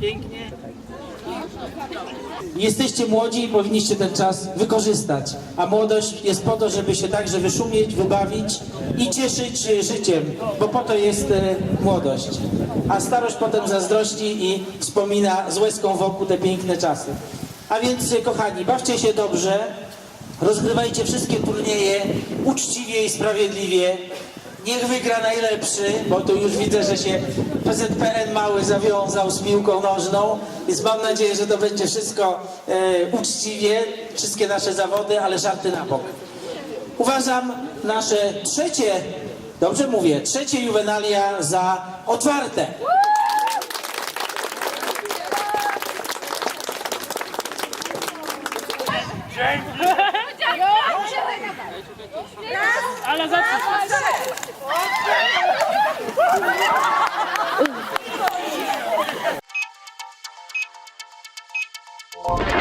Pięknie. Jesteście młodzi i powinniście ten czas wykorzystać. A młodość jest po to, żeby się także wyszumieć, wybawić i cieszyć się życiem, bo po to jest e, młodość. A starość potem zazdrości i wspomina z łezką wokół te piękne czasy. A więc, kochani, bawcie się dobrze, rozgrywajcie wszystkie turnieje uczciwie i sprawiedliwie. Niech wygra najlepszy, bo tu już widzę, że się PZPN mały zawiązał z piłką nożną, więc mam nadzieję, że to będzie wszystko e, uczciwie, wszystkie nasze zawody, ale żarty na bok. Uważam nasze trzecie, dobrze mówię, trzecie juwenalia za otwarte. Ale za co? you.